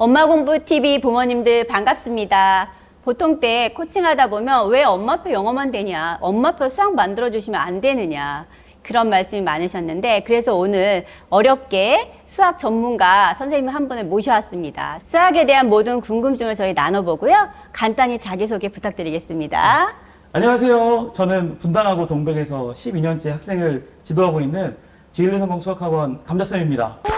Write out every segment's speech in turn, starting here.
엄마 공부 TV 부모님들 반갑습니다. 보통 때 코칭하다 보면 왜 엄마표 영어만 되냐, 엄마표 수학 만들어 주시면 안 되느냐 그런 말씀이 많으셨는데 그래서 오늘 어렵게 수학 전문가 선생님 한 분을 모셔왔습니다. 수학에 대한 모든 궁금증을 저희 나눠보고요. 간단히 자기소개 부탁드리겠습니다. 안녕하세요. 저는 분당하고 동백에서 12년째 학생을 지도하고 있는 지일레 성공 수학학원 감자쌤입니다. 네.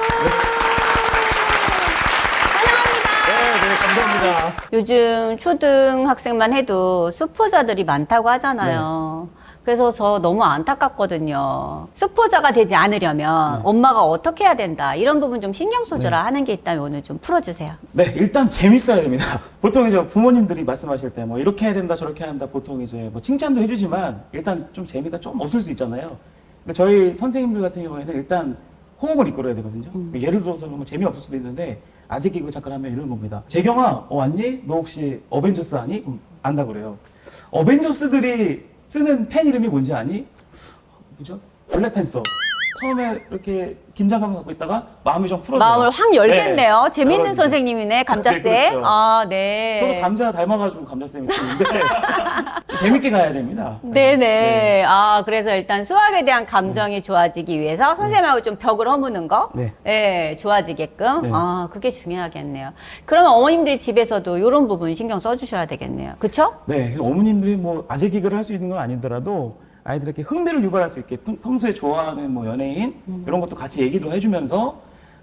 네, 네, 감사합니다. 요즘 초등학생만 해도 수포자들이 많다고 하잖아요. 그래서 저 너무 안타깝거든요. 수포자가 되지 않으려면 네. 엄마가 어떻게 해야 된다. 이런 부분 좀 신경 써주라 네. 하는 게 있다면 오늘 좀 풀어주세요. 네, 일단 재밌어야 됩니다. 보통 이제 부모님들이 말씀하실 때 뭐 이렇게 해야 된다, 저렇게 해야 한다, 보통 이제 뭐 칭찬도 해주지만 일단 좀 재미가 좀 없을 수 있잖아요. 근데 저희 선생님들 같은 경우에는 일단 호응을 이끌어야 되거든요. 예를 들어서 뭐 재미없을 수도 있는데 아직 이거 잠깐 하면 이런 겁니다. 재경아, 어, 왔니? 너 혹시 어벤져스 아니? 그럼 안다 그래요. 어벤져스들이 쓰는 펜 이름이 뭔지 아니? 뭐죠? 블랙팬서. 처음에 이렇게 긴장감을 갖고 있다가 마음이 좀 풀어져요. 마음을 확 열겠네요. 네. 재밌는 열어주죠. 선생님이네, 감자쌤. 네, 그렇죠. 아, 네. 저도 감자 닮아가지고 감자쌤이 되는데 재밌게 가야 됩니다. 네네. 아, 그래서 일단 수학에 대한 감정이 좋아지기 위해서 선생님하고 좀 벽을 허무는 거. 네. 예, 좋아지게끔. 네. 아, 그게 중요하겠네요. 그러면 어머님들이 집에서도 이런 부분 신경 써주셔야 되겠네요. 그쵸? 네, 어머님들이 뭐 아재 기글을 할수 있는 건 아니더라도 아이들에게 흥미를 유발할 수 있게 평- 평소에 좋아하는 뭐 연예인 이런 것도 같이 얘기도 해주면서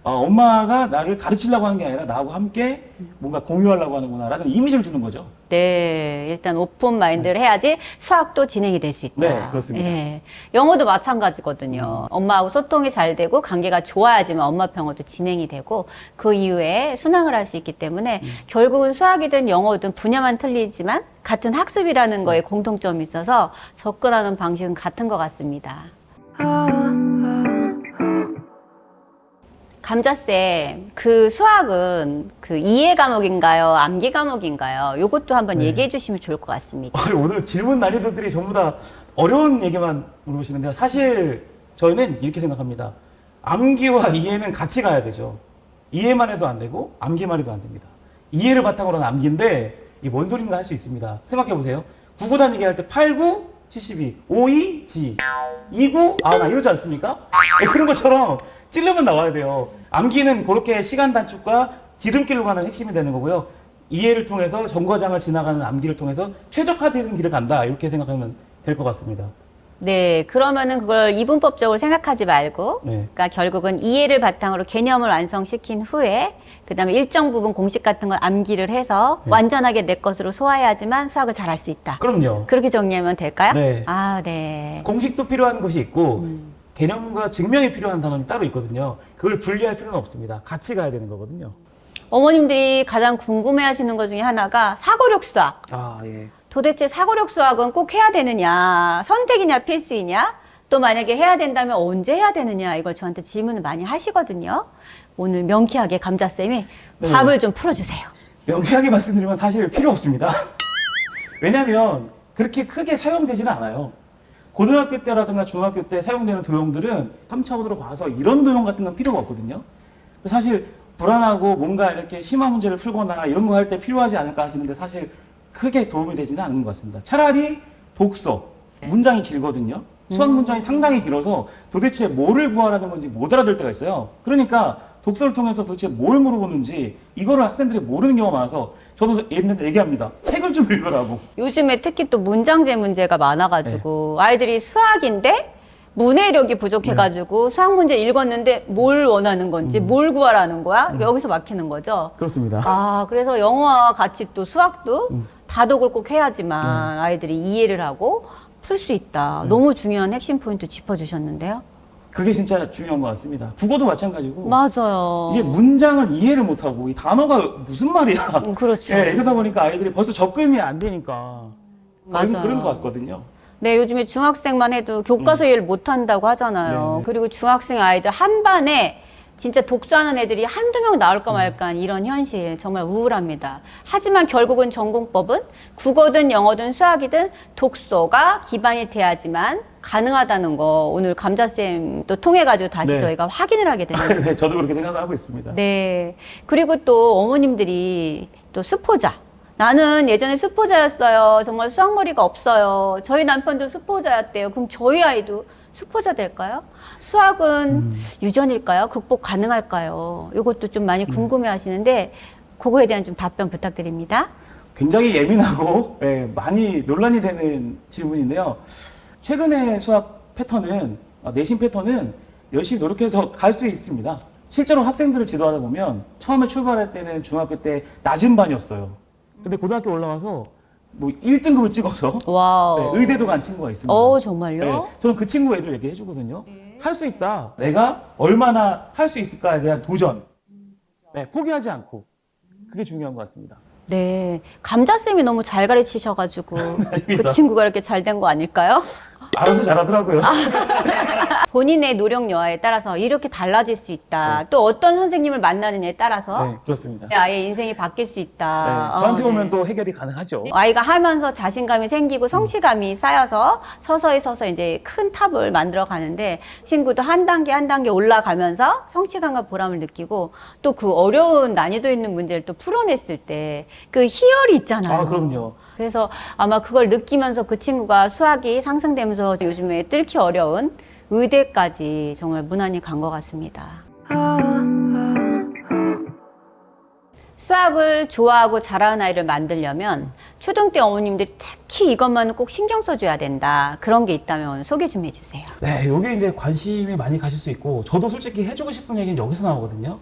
어, 엄마가 나를 가르치려고 하는 게 아니라 나하고 함께 뭔가 공유하려고 하는구나라는 이미지를 주는 거죠. 네, 일단 오픈 마인드를 해야지 수학도 진행이 될 수 있다. 네, 그렇습니다. 예. 영어도 마찬가지거든요. 엄마하고 소통이 잘 되고 관계가 좋아야지만 엄마 평어도 진행이 되고 그 이후에 순항을 할 수 있기 때문에 음. 결국은 수학이든 영어든 분야만 틀리지만 같은 학습이라는 거에 네. 공통점이 있어서 접근하는 방식은 같은 것 같습니다. 감자쌤, 그 수학은 그 이해 과목인가요? 암기 과목인가요? 요것도 한번 네. 얘기해 주시면 좋을 것 같습니다. 어, 오늘 질문 난이도들이 전부 다 어려운 얘기만 물어보시는데 사실 저희는 이렇게 생각합니다. 암기와 이해는 같이 가야 되죠. 이해만 해도 안 되고 암기만 해도 안 됩니다. 이해를 바탕으로 하는 암기인데 이게 뭔 소린가 할 수 있습니다. 생각해 보세요. 구구 다니기 할 때 89, 72, 52, G, 29, 아, 나 이러지 않습니까? 네, 그런 것처럼 찔르면 나와야 돼요. 암기는 그렇게 시간 단축과 지름길로 가는 핵심이 되는 거고요. 이해를 통해서 정거장을 지나가는 암기를 통해서 최적화되는 길을 간다. 이렇게 생각하면 될 것 같습니다. 네, 그러면은 그걸 이분법적으로 생각하지 말고, 네. 그러니까 결국은 이해를 바탕으로 개념을 완성시킨 후에, 그 다음에 일정 부분 공식 같은 걸 암기를 해서 네. 완전하게 내 것으로 소화해야지만 수학을 잘할 수 있다. 그럼요. 그렇게 정리하면 될까요? 네. 아, 네. 공식도 필요한 것이 있고 음. 개념과 증명이 필요한 단원이 따로 있거든요. 그걸 분리할 필요는 없습니다. 같이 가야 되는 거거든요. 어머님들이 가장 궁금해 하시는 것 중에 하나가 사고력 수학. 아, 예. 도대체 사고력 수학은 꼭 해야 되느냐, 선택이냐, 필수이냐, 또 만약에 해야 된다면 언제 해야 되느냐, 이걸 저한테 질문을 많이 하시거든요. 오늘 명쾌하게 감자 쌤이 네. 답을 좀 풀어주세요. 명쾌하게 말씀드리면 사실 필요 없습니다. 왜냐하면 그렇게 크게 사용되지는 않아요. 고등학교 때라든가 중학교 때 사용되는 도형들은 3차원으로 봐서 이런 도형 같은 건 필요가 없거든요. 사실 불안하고 뭔가 이렇게 심한 문제를 풀거나 이런 거 할 때 필요하지 않을까 하시는데 사실 크게 도움이 되지는 않은 것 같습니다. 차라리 독서, 네. 문장이 길거든요. 수학 문장이 상당히 길어서 도대체 뭐를 구하라는 건지 못 알아들 때가 있어요. 그러니까 독서를 통해서 도대체 뭘 물어보는지 이거를 학생들이 모르는 경우가 많아서 저도 예전에 얘기합니다. 책을 좀 읽으라고. 요즘에 특히 또 문장제 문제가 많아가지고 네. 아이들이 수학인데 문해력이 부족해가지고 수학 문제 읽었는데 뭘 원하는 건지 음. 뭘 구하라는 거야? 여기서 막히는 거죠. 그렇습니다. 아, 그래서 영어와 같이 또 수학도 음. 다독을 꼭 해야지만 아이들이 이해를 하고 풀 수 있다. 네. 너무 중요한 핵심 포인트 짚어주셨는데요. 그게 진짜 중요한 것 같습니다. 국어도 마찬가지고 맞아요. 이게 문장을 이해를 못하고 이 단어가 무슨 말이야. 음, 그렇죠. 예, 이러다 보니까 아이들이 벌써 접근이 안 되니까 그런, 맞아요. 그런 것 같거든요. 네, 요즘에 중학생만 해도 교과서 이해를 못한다고 하잖아요. 음. 네네. 그리고 중학생 아이들 한 반에 진짜 독서하는 애들이 한두 명 나올까 말까 이런 현실 정말 우울합니다. 하지만 결국은 전공법은 국어든 영어든 수학이든 독서가 기반이 돼야지만 가능하다는 거 오늘 감자쌤 또 통해 가지고 다시 네. 저희가 확인을 하게 되네요. 네, 저도 그렇게 생각하고 있습니다. 네. 그리고 또 어머님들이 또 수포자. 나는 예전에 수포자였어요. 정말 수학머리가 없어요. 저희 남편도 수포자였대요. 그럼 저희 아이도 수포자 될까요? 수학은 음. 유전일까요? 극복 가능할까요? 이것도 좀 많이 궁금해 하시는데 그거에 대한 좀 답변 부탁드립니다. 굉장히 예민하고 예, 많이 논란이 되는 질문인데요. 최근의 수학 패턴은 어, 내신 패턴은 열심히 노력해서 갈 수 있습니다. 실제로 학생들을 지도하다 보면 처음에 출발할 때는 중학교 때 낮은 반이었어요. 근데 고등학교 올라와서 뭐 1등급을 찍어서 와우. 네, 의대도 간 친구가 있습니다. 어, 정말요? 네, 저는 그 친구 애들 얘기해 주거든요. 할 수 있다. 내가 얼마나 할 수 있을까에 대한 도전. 네, 포기하지 않고. 그게 중요한 것 같습니다. 네. 감자쌤이 너무 잘 가르치셔가지고 그 아닙니다. 친구가 이렇게 잘 된 거 아닐까요? 알아서 잘하더라고요. 본인의 노력 여하에 따라서 이렇게 달라질 수 있다. 또 어떤 선생님을 만나느냐에 따라서 네, 그렇습니다. 아예 인생이 바뀔 수 네, 있다. 저한테 어, 오면 네. 또 해결이 가능하죠. 아이가 하면서 자신감이 생기고 성취감이 쌓여서 서서히 서서히 이제 큰 탑을 만들어 가는데 친구도 한 단계 한 단계 올라가면서 성취감과 보람을 느끼고 또 그 어려운 난이도 있는 문제를 또 풀어냈을 때 그 희열이 있잖아요. 아, 그럼요. 그래서 아마 그걸 느끼면서 그 친구가 수학이 상승되면서 요즘에 뚫기 어려운 의대까지 정말 무난히 간 것 같습니다. 수학을 좋아하고 잘하는 아이를 만들려면 초등 때 어머님들이 특히 이것만은 꼭 신경 써줘야 된다. 그런 게 있다면 소개 좀 해주세요. 네, 요게 이제 관심이 많이 가실 수 있고, 저도 솔직히 해주고 싶은 얘기는 여기서 나오거든요.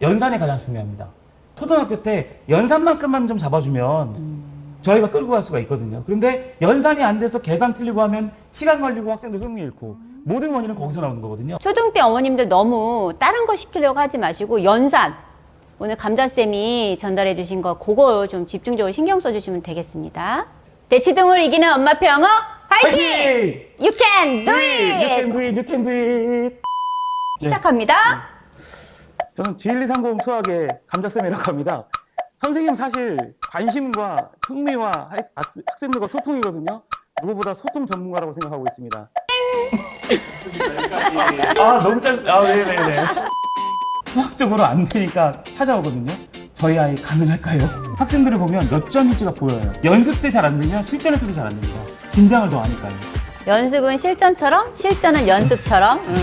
연산이 가장 중요합니다. 초등학교 때 연산만큼만 좀 잡아주면 저희가 끌고 갈 수가 있거든요. 그런데 연산이 안 돼서 계산 틀리고 하면 시간 걸리고 학생들 흥미 잃고 모든 원인은 거기서 나오는 거거든요. 초등 때 어머님들 너무 다른 거 시키려고 하지 마시고 연산 오늘 감자쌤이 전달해 주신 거 그거 좀 집중적으로 신경 써 주시면 되겠습니다. 대치동을 이기는 엄마표 영어 화이팅! You can do You can it! do it, you can do it. 네. 시작합니다. 저는 G1230 수학의 감자쌤이라고 합니다. 선생님 사실 관심과 흥미와 학- 학생들과 소통이거든요. 누구보다 소통 전문가라고 생각하고 있습니다. 아 너무 짧. 아 네네네. 수학적으로 안 되니까 찾아오거든요. 저희 아이 가능할까요? 학생들을 보면 몇 점인지가 보여요. 연습 때 잘 안 되면 실전에서도 잘 안 됩니다. 긴장을 더 하니까요. 연습은 실전처럼, 실전은 연습처럼. 음,